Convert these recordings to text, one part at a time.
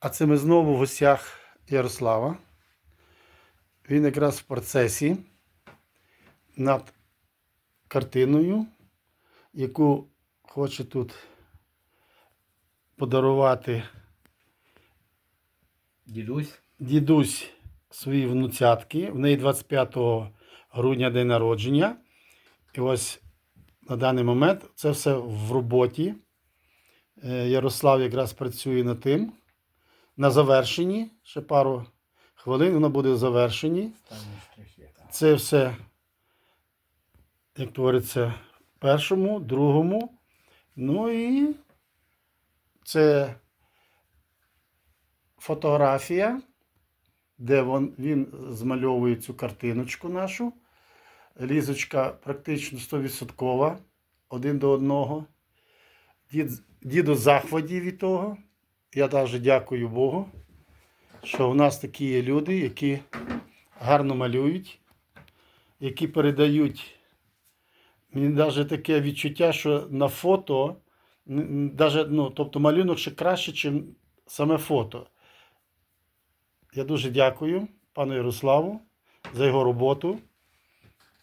А це ми знову в гостях Ярослава. Він якраз в процесі над картиною, яку хоче тут подарувати Дідусь. дідусь своїй внуцятки. В неї 25 грудня день народження. І ось на даний момент це все в роботі. Е, Ярослав якраз працює над тим. На завершенні. Ще пару хвилин воно буде так. Це все, як говориться, першому, другому. Ну і це фотографія, де він, він змальовує цю картиночку нашу. Лізочка практично 100% один до одного. Дід, діду захваті від того. Я навіть дякую Богу, що в нас такі є люди, які гарно малюють, які передають. Мені навіть таке відчуття, що на фото, н- н- ну, тобто малюнок ще краще, ніж саме фото. Я дуже дякую пану Ярославу за його роботу.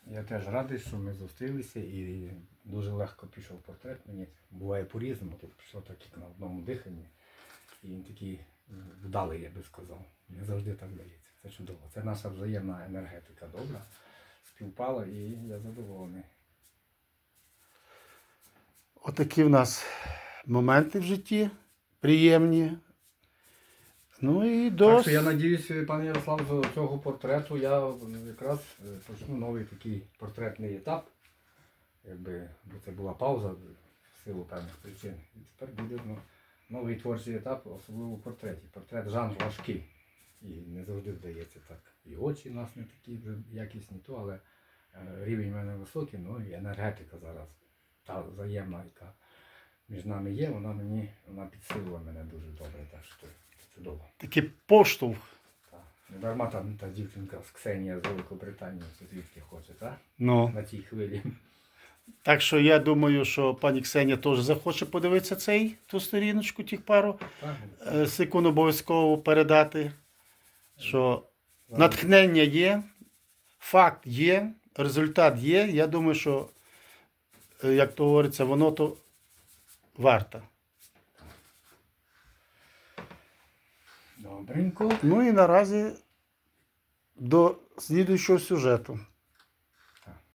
Я теж радий, що ми зустрілися і дуже легко пішов портрет. Мені буває по-різному, тут пішло так як на одному диханні. І він такий вдалий, я би сказав. Не завжди так дається. Це чудово. Це наша взаємна енергетика добра. Співпала і я задоволений. Отакі в нас моменти в житті приємні. Ну і Так що я надіюся, пане Ярослав, з цього портрету я якраз е, почну новий такий портретний етап. Якби бо це була пауза в силу певних причин. І тепер буде ну, новий творчий етап, особливо в портреті. Портрет жанр важкий. І не завжди вдається так. І очі у нас не такі вже якісні, то, але е, рівень в мене високий, ну і енергетика зараз. Та взаємна, яка між нами є, вона мені вона підсилила мене дуже добре. Так що це чудово. Такий поштовх. Не дарма там та дівчинка з Ксенія з Великобританії звідки хоче, так? Ну. На цій хвилі. Так що я думаю, що пані Ксенія теж захоче подивитися цей ту сторіночку, тих пару е, секунд обов'язково передати, що натхнення є, факт є, результат є. Я думаю, що, е, як то говориться, воно то варто. Добренько. Ну і наразі до слідуючого сюжету.